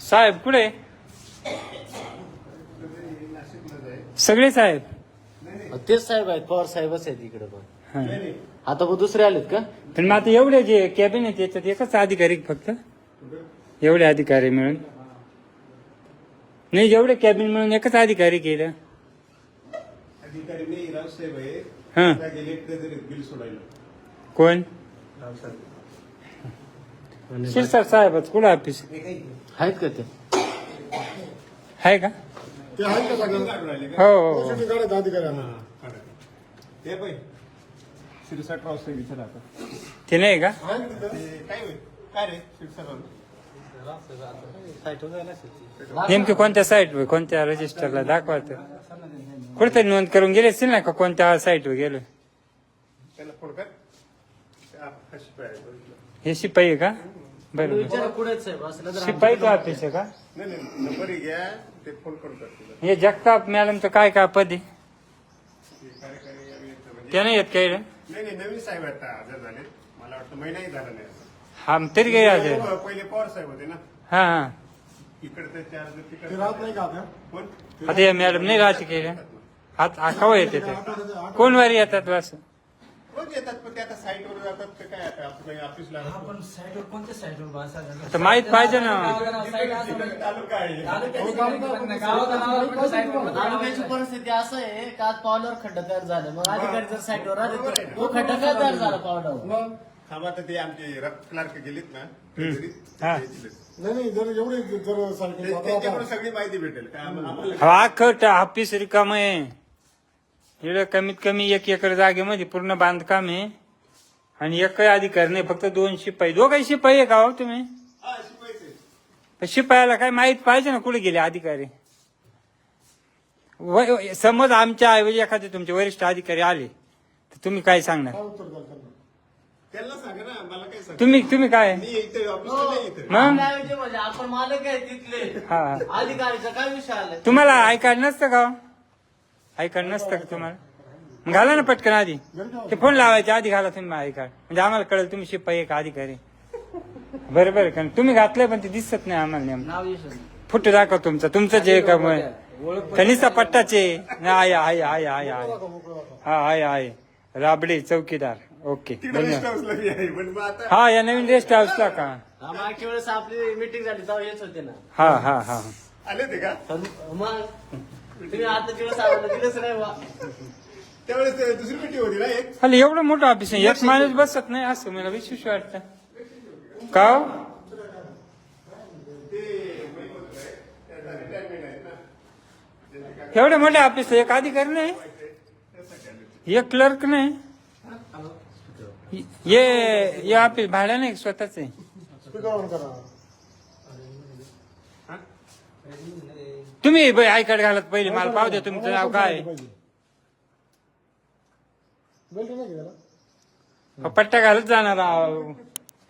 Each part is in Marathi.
साहेब कुठे? सगळे साहेब. तेच साहेब आहेत पवार साहेबच आहेत इकडे पण. हा. आता मग दुसरे आलेत का? पण मग आता एवढे जे कॅबिन आहे त्याच्यात एकच अधिकारी फक्त? एवढे अधिकारी मिळून? नाही एवढे कॅबिन मिळून एकच अधिकारी केलं? अधिकारी नाही रावसाहेब आहे हा त्या गेले ट्रेझरीत बिल सोडायला कोण शिरसाट साहेबच कुठं ऑफिस आहेत का ते? आहे का? ते आहेत का सगळं? हो हो, हो. शूटिंग काढायचं अधिकाऱ्यांना हा, काढा. ते पाय शिरसाट रावसाहेब विचारा आता ते नाही का? आहे का? तिथं? ते काय होईल? काय रे शिरसाट नेमके कोणत्या साईट कोणत्या रजिस्टरला दाखवायचं? कुठेतरी नोंद करून गेले असतील ना का कोणत्या साईटवर गेलो? त्याला फोन कर. ते आप- हा शिपाई आहे, बघितलं. हे शिपाई आहे का. विचारा कुठे आहेत साहेब. असलं तर शिपाईचं ऑफिस आहे का? नाही नाही नंबर घ्या ते फोन करून हे जगताप मॅडमचं काय काय पद? आहे ते कार्यकारी अभियंता म्हणजे ते येत काही? रे? नाही नाही नवीन साहेब आता हजर झाले मला वाटतं महिनाही झाला नाही हा मग तरी काही हो, पहिले पवार साहेब होते ना. हा हा. इकडे तर चार ते तिकडे. राहत नाही का आता कोण? आता हे मॅडम नाही राहते काही रे? हात आखावं येते ते. कोण वारी येतात बस? रोज येतात पण ते आता साईटवर जातात ते काय आता ऑफिसला कोणत्या आता माहीत पाहिजे ना. तालुका आहे. तालुक्याची परिस्थिती असं आहे का आज पावल्यावर खड्डा तयार झाला. मग अधिकारी जर साईडवर राहते तर तो खड्डा काय तयार झाला पावल्यावर मग? थांबा तर ते आमचे क्लार्क गेलीत ना. हा. दिलेत. नाही नाही जर एवढे जर ते- सारखे त्यांच्याकडून सगळी माहिती भेटेल. काय आम- आम्हाला हा खट ऑफिस रिकाम आहे. इकडं कमीत कमी एक एकर जागेमध्ये पूर्ण बांधकाम आहे. आणि एकही अधिकारी नाही फक्त दोन शिपाई. दोघही शिपाई आहे का हो तुम्ही? हा, शिपायाला काय माहीत पाहिजे ना कुठे गेले अधिकारी? व- समज आमच्या ऐवजी एखादे तुमचे वरिष्ठ अधिकारी आले तर तुम्ही काय सांगणार? काय उत्तर द्याल त्यांना त्यांना सांगा ना मला काय सांग? तुम्ही तुम्ही काय? मग? म्हणजे आपण मालक आहे तिथले. हा. अधिकारीचा काय विषय आलाय? तुम्हाला कार्ड नसतं का आय कार्ड नसतं का तुम्हाला? घाला ना पटकन आधी. ते फोन लावायच्या आधी घाला तुम्ही आय कार्ड म्हणजे आम्हाला कळेल तुम्ही शिपाई का अधिकारी बरोबर आहे का तुम्ही घातलंय पण ते दिसत नाही आम्हाला नेमकं. फोटो दाखव तुमचा. तुमचं जे का कनिसा पट्टाचे. आहे आहे आहे आहे आहे. हा आहे आहे. राबडे चौकीदार. ओके धन्यवाद. हा या नवीन रेस्ट हाऊसला का? हा मागच्या वेळेस आपली मीटिंग झाली तेव्हा येत होते ना. हा हा हा. आले ते का? मग तुम्ही आता दिवस आम्हाला दिलंच नाही बा त्यावेळेस ते दुसरी मिटिंग होती ना एक? अरे एवढं मोठं ऑफिस आहे एक माणूस बसत नाही असं मला विशेष वाटतं. का हो? एवढं मोठं ऑफिस आहे एक अधिकारी नाही. एक क्लर्क नाही. ये ये ऑफिस भाड्या नाही स्वतःच आहे? स्पीकर ऑन करा. तुम्ही आय कार्ड घालत पहिले मला पाहू द्या तुमचं नाव काय. आहे? बेल्ट नाही गेला अहो, पट्ट्या घालत जाणार आहो.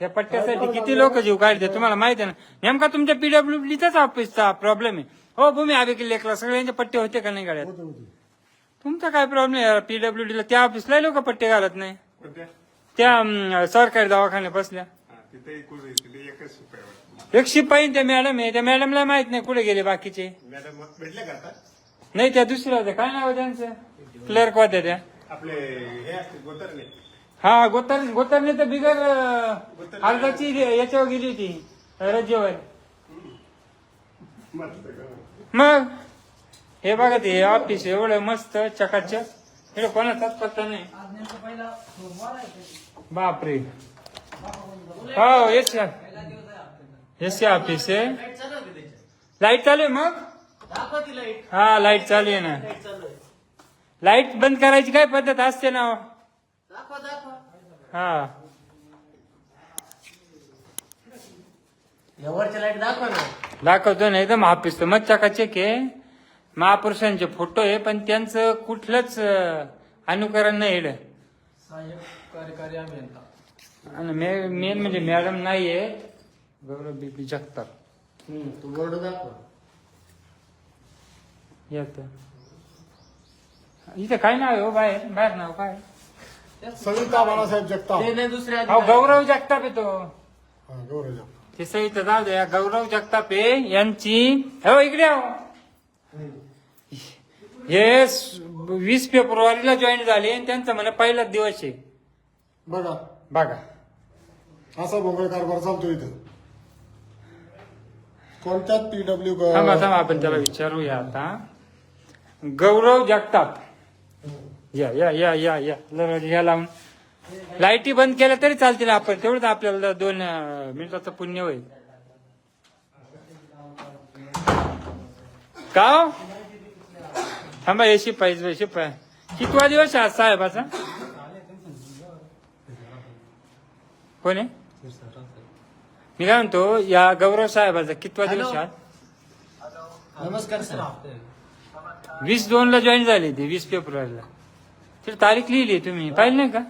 या पट्ट्यासाठी किती लोक जीव काढते तुम्हाला माहिती आहे ना? नेमका तुमच्या पीडब्ल्यूडीचाच ऑफिसचा प्रॉब्लेम आहे. हो भूमी आबे लेखला सगळ्यांचे पट्टे होते का नाही गाड्यात? होते होते. तुमचा काय प्रॉब्लेम आहे? पीडब्ल्यूडीला त्या ऑफिसला लोक पट्टे घालत नाही. त्या अं, सरकारी दवाखान्यात बसल्या तिथे एकूण तिथे एकच शिपाई वाटतं. एक शिपाई त्या मॅडम आहे. त्या मॅडमला माहीत नाही कुठे गेले बाकीचे. मॅडम भेटले का आता? नाही त्या दुसऱ्या होत्या. काय नाव आहे त्यांचं? क्लर्क होत्या त्या. आपले हे असते गोतरणे. हा गोतर गोतरने तर बिगर अं, अर्धाची याच्यावर गेली होती रजेवर मस्त का? मग? हे बघा ते ऑफिस एवढं मस्त चकाचक. हे कोणाचाच पत्ता नाही. बापरे. हो येस आपल्याला येस ऑफिस आहे लाइट चालू आहे. का त्याच्यात लाइट चालू आहे मग? दाखवा ती लाइट हा लाइट चालू आहे ना. लाइट बंद करायची काय पद्धत असते ना? हो? हा या लाइट दाखवा दाखवतो ना एकदम ऑफिस तर मग चकाचक आहे? महापुरुषांचे फोटो आहे पण त्यांचं कुठलंच अनुकरण नाही कार्यकारी अभियंता. आणि मेन म्हणजे मॅडम नाहीये. गौरव जगताप. हम्म, तू बोर्ड दाखवा. येत. इथं काय नाव आहे हो? बाहेर बाहेर नाव काय? सविता बाळासाहेब जगताप. ते नाही दुसरे अहो अधिकारी. गौरव जगताप येतो हा गौरव जगताप. ते सहित जाऊ द्या. गौरव जगतापे यांची हो इकडे आहो. हे स- वीस फेब्रुवारीला जॉईन झाले आणि त्यांचा मला पहिलाच दिवस आहे. बघा. बघा. असा भोंगळ कारभार चालतो इथं. कोणत्याच पीडब्ल्यू थांबा थांबा आपण त्याला विचारूया आता. गौरव जगताप. या या या या या. जरा या लावून. लाईटी बंद केल्या तरी चालतील आपण. तेवढंच आपल्याला दोन अं, मिनिटाचं पुण्य होईल. का हो? थांबा हे शिपाई शिपाई कितवा दिवस आहे आज साहेबाचा? कोण आहे? मी काय म्हणतो या गौरव साहेबाचा कितवा दिवस आज? नमस्कार सर. वीस दोन ला जॉईन झाले ते वीस फेब्रुवारीला. तर तारीख लिहिली तुम्ही पाहिली नाही का?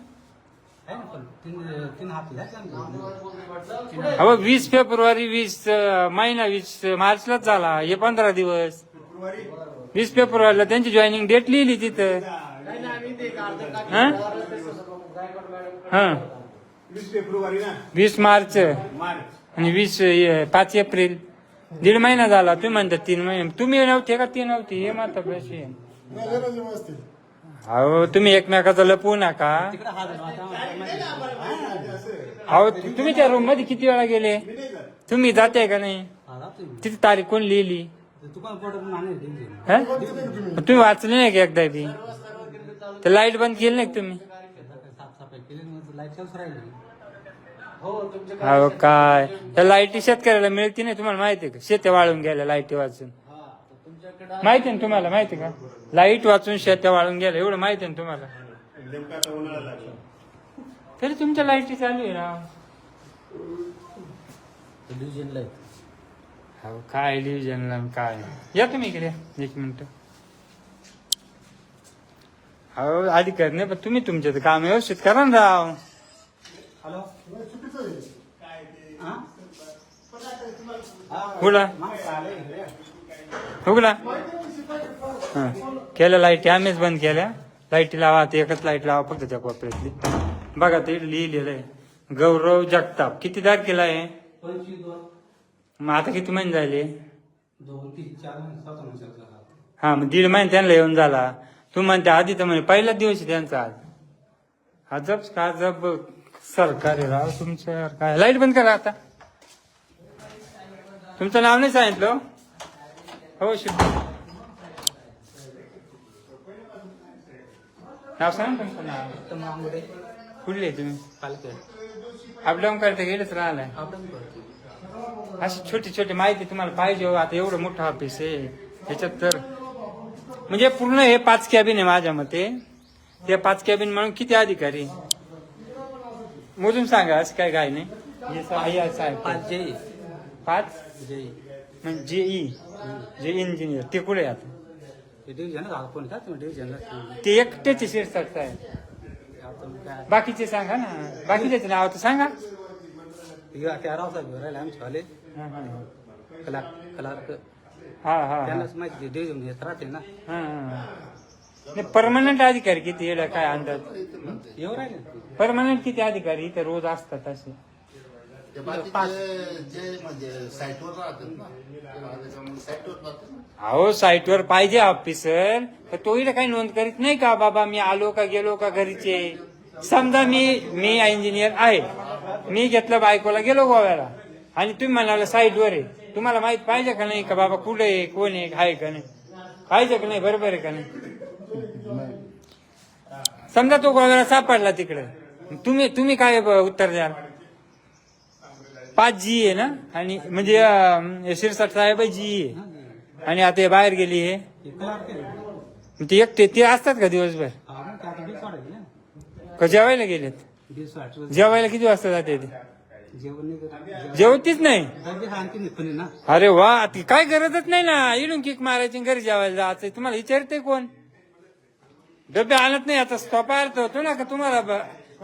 अहो वीस फेब्रुवारी वीस महिना वीस मार्चलाच झाला हे पंधरा दिवस. वीस फेब्रुवारीला त्यांची जॉईनिंग डेट लिहिली तिथं. हा? वीस फेब्रुवारी ना? वीस मार्च. मार्च. आणि वीस पाच एप्रिल. दीड महिना झाला तुम्ही म्हणता तीन महिने. तुम्ही नव्हते का? ती नव्हती. हे आहे. व्यवस्थित अहो तुम्ही एकमेकाचं लपवू नका. अहो तुम्ही त्या रूममध्ये किती वेळा गेले? तुम्ही जाते का नाही? तिथे तारीख कोण लिहिली? हा? तुम्ही वाचले नाही का एकदा ती तर लाइट बंद केली नाही का तुम्ही? हो तुमच्या काय त्या लाईटी शेतकऱ्याला मिळते नाही तुम्हाला माहिती आहे का? शेते वाळून गेल्या लाईटी वाचून. माहिती आहे ना तुम्हाला माहिती आहे का? लाइट वाचून शेत्या वाळून गेल्या एवढं माहिती आहे ना तुम्हाला? तरी तुमच्या लाईटी चालू आहे आहे. हो काय डिव्हिजनला काय? या तुम्ही इकडे एक मिनिट. हो अधिकारी नाही पण तुम्ही तुमचं काम व्यवस्थित करा ना राव. उघडा उघडा हा. केल्या लाईटी आम्हीच बंद केल्या. लाईटी लावा ते एकच लाइट लावा फक्त त्या कोपऱ्यातली. बघा ते लिहिलेलं आहे. गौरव जगताप. किती तारखेला आहे? मग आता किती महिने झाले? हा मग दीड महिने त्यांना येऊन झाला. तू म्हणते आधी तर म्हणे पहिलाच दिवस आहे त्यांचा आज. अजब का अजब सरकार राव तुमचं यार काय? लाइट बंद करा आता. तुमचं नाव नाही सांगितलं हो? हो शिव. नाव सांग तुमचं नाव. कुठले तुम्ही? पालखेड अपडाऊन करता गेलेच राहिलाय आपण करतो. अशी छोटी छोटी माहिती तुम्हाला पाहिजे हो आता एवढं मोठं ऑफिस आहे. ह्याच्यात तर म्हणजे पूर्ण हे पाच कॅबिन आहे माझ्या मते. ते पाच कॅबिन म्हणून किती अधिकारी? मोजून सांगा असं काय काय नाही. हे असं आहे. पाच जय पाच? जय म्हणजे जेई जे इंजिनियर ते कुठे आहे आता? डिव्हिजन आपण का तुम्ही ते एकटेचे शीर्षक आहे काय? बाकीचे सांगा ना. बाकीचे नाव तर सांगा. त्या रावसाहेब राहिले आमचे वाले. हा, हा, कला हा हा हा. त्यांनाच माहिती डिव्हिजन येत राहते ना. हा, हा. नाही परमनंट अधिकारी किती येडा काय अंदाज? परमनंट किती अधिकारी इथे रोज असतात असे? ते बाकीचे जे म्हणजे साईटवर राहतात ना त्याच्यामुळे साईटवर राहतात ना. अहो साईटवर पाहिजे ऑफिसर तर तो इथे काही नोंद करीत नाही का बाबा मी आलो का गेलो का घरीचे? समजा मी मी इंजिनियर आहे. मी घेतलं बायकोला गेलो गोव्याला. आणि तुम्ही म्हणाला साईटवर आहे. तुम्हाला माहीत पाहिजे का नाही का बाबा कुठे आहे कोण आहे आहे का नाही? पाहिजे का नाही? बरोबर आहे का नाही? समजा तो गोव्याला सापडला तिकडे. तुम्ही तुम्ही काय ब- उत्तर द्याल? पाच जी आहे ना? आणि म्हणजे शिरसाट साहेब जी आहे आणि आता हे बाहेर गेली हे. ते एकटे ते असतात का दिवसभर? का जेवायला गेलेत? जेवायला किती वाजता जाते ते? जेवतीच नाही? अरे वा काय गरजच नाही ना. इडून किक मारायची घरी जेवायला जायचं तुम्हाला विचारते कोण? डबे आणत नाही याचा स्वतः अर्थ होतो ना का तुम्हाला? ब-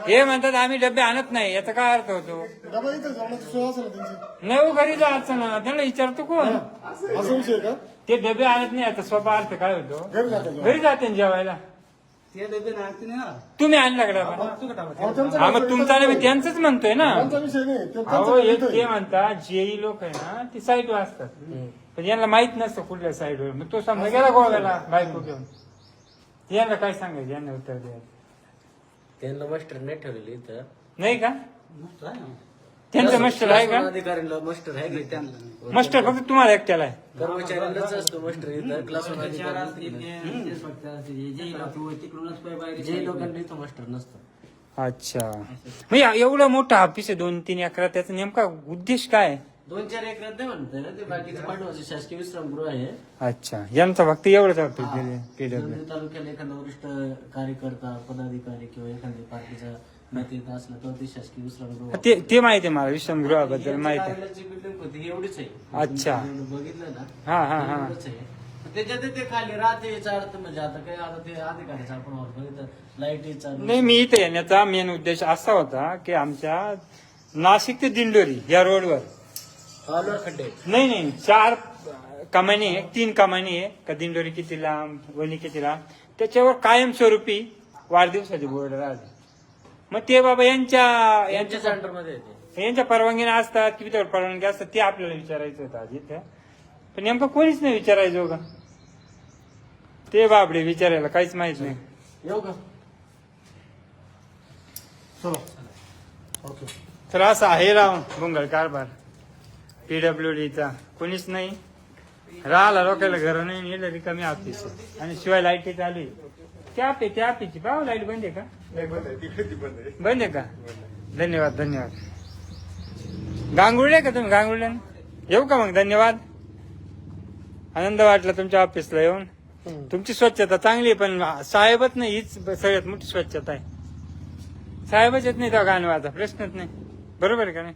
हे म्हणतात आम्ही डबे आणत नाही याचा काय अर्थ होतो? डबा इथं जेवणाची सोय असेल ना त्यांची. नाही हो, घरी जायचं ना त्यांना विचारतो कोण? असा विषय का? ते डबे आणत नाही याचा स्वतः अर्थ काय होतो? घरी जातात जेवण. घरी जाते ना जेवायला? ते डबे ना आणते ना. तुम्ही आणला का डबा? अहो, त्यांचं हा मग तुमचा नाही मी त्यांचंच म्हणतोय ना. त्यांचा विषय नाही ते- अहो त्यांचं एक इथं ते आहे. म्हणतात जेई लोक आहे ना ती साईडवर असतात. पण यांना माहीत नसतं कुठल्या साईडवर मग तो समजा गेला गोव्याला बायको घेऊन. यांना काय सांगायचं? यांना उत्तर द्यायचं. त्यांना मास्टर नाही ठेवलेली इथं. नाही का. त्यांचं मास्टर आहे का? अधिकाऱ्यांना मास्टर आहे की? त्यांना. मास्टर फक्त तुम्हाला एकट्याला आहे. कर्मचाऱ्यांनाच असतो मास्टर इथं क्लास जे लोकांना इथं मास्टर नसतं. अच्छा. या- एवढं मोठं ऑफिस आहे दोन तीन अकरा त्याचा नेमका उद्देश काय आहे? दोन चार एकरात नाही म्हणतंय ना ते बाकीचं पाठवायचं. शासकीय विश्रामगृह आहे. अच्छा. यांचा फक्त एवढंच तालुक्याला एखादा वरिष्ठ कार्यकर्ता पदाधिकारी किंवा एखाद्या पार्टीचा असला तर ते शासकीय विश्रामगृह ते ते माहिती आहे मला. विश्रामगृहाबद्दल माहिती आहे. कार्यालयाची बिल्डिंग होती. ही एवढीच आहे. अच्छा. तुम्ही बघितलं ना हा, हा, हा. एवढंच आहे. त्याच्यात ते खाली राहते याचा अर्थ म्हणजे आता काय आता ते अधिकाऱ्याचा आपण वापर बघितलं. लाइट चालू नाही मी इथे येण्याचा मेन उद्देश असा होता की आमच्या नाशिक ते दिंडोरी या रोडवर खड्डे नाही नाही चार कमानी आहे तीन कमानी आहे का दिंडोरी किती लांब वणी किती लांब. त्याच्यावर कायमस्वरूपी वाढदिवसाचे बोर्ड राहते मग ते बाबा यांच्या यांच्या येते यांच्या परवानगीने असतात की परवानगी असतात ते आपल्याला विचारायचं होतं आधी इथे. पण नेमकं कोणीच नाही विचारायचं का ते बाबडे विचारायला काहीच माहीत नाही. येऊ का? तर असं आहे राव गुंगळ कारभार पीडब्ल्यू डीचा कोणीच नाही. राहिला लोकांना घर नाही नेलं रिकामी ऑफिस आहे. आणि शिवाय लाइट चालू आहे. त्या पे त्या पेची पाव लाइट बंद आहे का? बंद आहे. तिकडे ती बंद आहे. बंद आहे का? धन्यवाद धन्यवाद. गांगुर्डे का तुम्ही गांगुर्डे येऊ का मग? धन्यवाद. आनंद वाटला तुमच्या ऑफिसला येऊन. तुमची स्वच्छता चांगली आहे पण साहेबच नाही हीच सगळ्यात मोठी स्वच्छता आहे. साहेबच येत नाही तो गाणवाचा प्रश्नच नाही. बरोबर आहे का नाही?